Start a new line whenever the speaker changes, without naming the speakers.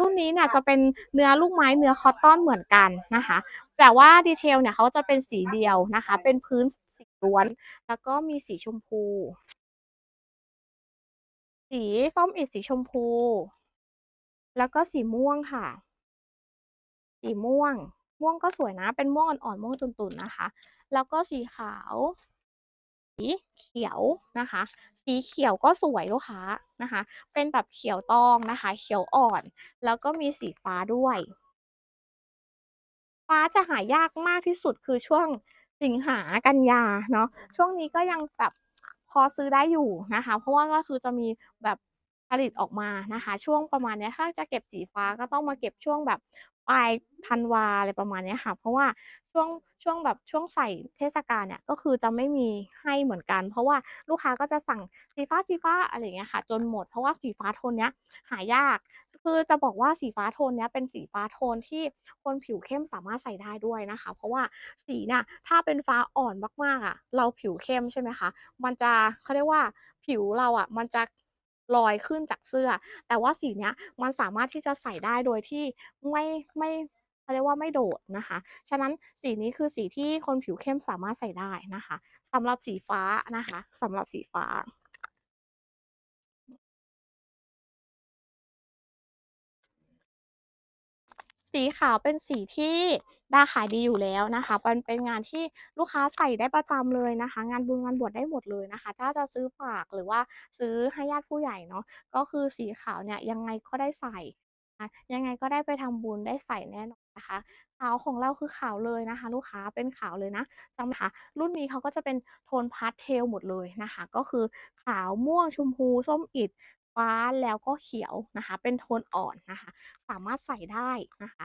รุ่นนี้เนี่ยจะเป็นเนื้อลูกไม้เนื้อคอตตอนเหมือนกันนะคะ แต่ว่าดีเทลเนี่ยเขาจะเป็นสีเดียวนะคะ เป็นพื้นสีล้วน แล้วก็มีสีชมพู สีส้มอิฐสีชมพู แล้วก็สีม่วงค่ะ สีม่วง ม่วงก็สวยนะ เป็นม่วงอ่อนๆม่วงตุ่นๆนะคะ แล้วก็สีขาวสี เขียวนะคะ สีเขียวก็สวยลูกค้านะคะ เป็นแบบเขียวตองนะคะ เขียวอ่อน แล้วก็มีสีฟ้าด้วย ฟ้าจะหายากมากที่สุดคือช่วงสิงหากันยาเนาะ ช่วงนี้ก็ยังแบบพอซื้อได้อยู่นะคะ เพราะว่าก็คือจะมีแบบผลิตออกมานะคะ ช่วงประมาณนี้ถ้าจะเก็บสีฟ้าก็ต้องมาเก็บช่วงแบบ ปลายธันวาอะไรประมาณนี้ค่ะ เพราะว่าช่วงช่วงแบบช่วงใส่เทศกาลเนี่ยก็คือจะไม่มีให้เหมือนกัน เพราะว่าลูกค้าก็จะสั่งสีฟ้าๆอะไรอย่างเงี้ยค่ะ จนหมดเพราะว่าสีฟ้าโทนเนี้ยหายาก คือจะบอกว่าสีฟ้าโทนเนี้ยเป็นสีฟ้าโทนที่คนผิวเข้มสามารถใส่ได้ด้วยนะคะ เพราะว่าสีเนี่ยถ้าเป็นฟ้าอ่อนมากๆอะ เราผิวเข้มใช่ไหมคะมันจะเขาเรียกว่าผิวเราอะมันจะ ลอยขึ้นจากเสื้อ แต่ว่าสีเนี้ยมันสามารถที่จะใส่ได้โดยที่ไม่ไม่เขาเรียกว่าไม่โดดนะคะ ฉะนั้นสีนี้คือสีที่คนผิวเข้มสามารถใส่ได้นะคะสำหรับสีฟ้านะคะสำหรับสีฟ้า สีขาวเป็นสีที่ดาขายดีอยู่แล้วนะคะมันเป็นงานที่ลูกค้าใส่ได้ประจำเลยนะคะ งานบุญงานบวชได้หมดเลยนะคะ ถ้าจะซื้อฝากหรือว่าซื้อให้ญาติผู้ใหญ่เนาะ ก็คือสีขาวเนี่ยยังไงก็ได้ใส่นะยังไงก็ได้ไปทำบุญได้ใส่แน่นอนนะคะขาวของเราคือขาวเลยนะคะ ลูกค้าเป็นขาวเลยนะจำค่ะรุ่นนี้เขาก็จะเป็นโทน Pastel หมดเลยนะคะ ก็คือขาวม่วงชมพูส้มอิฐ ฟ้าแล้วก็เขียวนะคะ เป็นโทนอ่อนนะคะ สามารถใส่ได้นะคะ